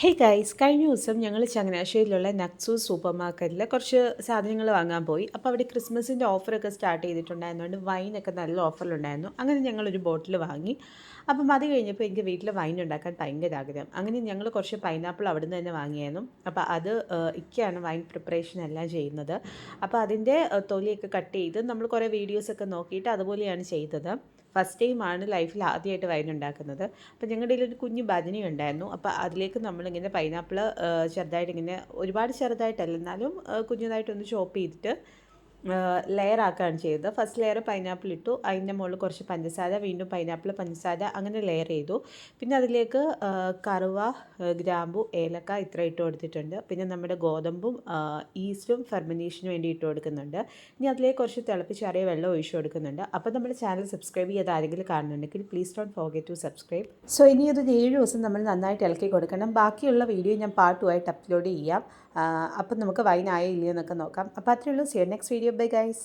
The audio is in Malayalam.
ഹേ ഗൈസ് കഴിഞ്ഞ ദിവസം ഞങ്ങൾ ചങ്ങനാശ്ശേരിയിലുള്ള നക്സു സൂപ്പർ മാർക്കറ്റിൽ കുറച്ച് സാധനങ്ങൾ വാങ്ങാൻ പോയി. അപ്പോൾ അവിടെ ക്രിസ്മസിന്റെ ഓഫറൊക്കെ സ്റ്റാർട്ട് ചെയ്തിട്ടുണ്ടായിരുന്നുകൊണ്ട് വൈനൊക്കെ നല്ല ഓഫറിലുണ്ടായിരുന്നു. അങ്ങനെ ഞങ്ങളൊരു ബോട്ടിൽ വാങ്ങി. അപ്പം അത് കഴിഞ്ഞപ്പോൾ എനിക്ക് വീട്ടിൽ വൈൻ ഉണ്ടാക്കാൻ ഭയങ്കര ആഗ്രഹം. അങ്ങനെ ഞങ്ങൾ കുറച്ച് പൈനാപ്പിൾ അവിടെ നിന്ന് തന്നെ വാങ്ങിയായിരുന്നു. അപ്പോൾ അത് ഇക്കയാണ് വൈൻ പ്രിപ്പറേഷൻ എല്ലാം ചെയ്യുന്നത്. അപ്പോൾ അതിന്റെ തൊലിയൊക്കെ കട്ട് ചെയ്ത് നമ്മൾ കുറേ വീഡിയോസൊക്കെ നോക്കിയിട്ട് അതുപോലെയാണ് ചെയ്തത്. ഫസ്റ്റ് ടൈമാണ് ലൈഫിൽ ആദ്യമായിട്ട് വൈൻ ഉണ്ടാക്കുന്നത്. അപ്പോൾ ഞങ്ങളുടെ ഒരു കുഞ്ഞു ഭജനി ഉണ്ടായിരുന്നു. അപ്പോൾ അതിലേക്ക് നമ്മളിങ്ങനെ പൈനാപ്പിൾ ചെറുതായിട്ട് ഇങ്ങനെ ഒരുപാട് ചെറുതായിട്ടല്ല എന്നാലും കുഞ്ഞതായിട്ടൊന്ന് ചോപ്പ് ചെയ്തിട്ട് ലെയർ ആക്കുകയാണ് ചെയ്തത്. ഫസ്റ്റ് ലെയർ പൈനാപ്പിൾ ഇട്ടു. അതിന്റെ മുകളിൽ കുറച്ച് പഞ്ചസാര വീണ്ടും പൈനാപ്പിൾ പഞ്ചസാര അങ്ങനെ ലെയർ ചെയ്തു. പിന്നെ അതിലേക്ക് കറുവ ഗ്രാമ്പു ഏലക്ക ഇത്ര ഇട്ട് കൊടുത്തിട്ടുണ്ട്. പിന്നെ നമ്മുടെ ഗോതമ്പും ഈസ്റ്റും ഫെർമിനേഷന് വേണ്ടി ഇട്ട് കൊടുക്കുന്നുണ്ട്. ഇനി അതിലേക്ക് കുറച്ച് തിളപ്പിച്ചാറിയ വെള്ളം ഒഴിച്ചു കൊടുക്കുന്നുണ്ട്. അപ്പോൾ നമ്മുടെ ചാനൽ സബ്സ്ക്രൈബ് ചെയ്ത് ആരെങ്കിലും കാണുന്നുണ്ടെങ്കിൽ please don't forget to subscribe so ഇനി ഒരു ഏഴ് ദിവസം നമ്മൾ നന്നായിട്ട് ഇളക്കി കൊടുക്കണം. ബാക്കിയുള്ള വീഡിയോ ഞാൻ പാർട്ട് ആയിട്ട് അപ്ലോഡ് ചെയ്യാം. അപ്പം നമുക്ക് വൈൻ ആയോ ഇല്ലയോ എന്നൊക്കെ നോക്കാം. അപ്പോൾ അത്രയുള്ളൂ സിയർ നെക്സ്റ്റ് വീഡിയോ ബൈ ഗൈസ്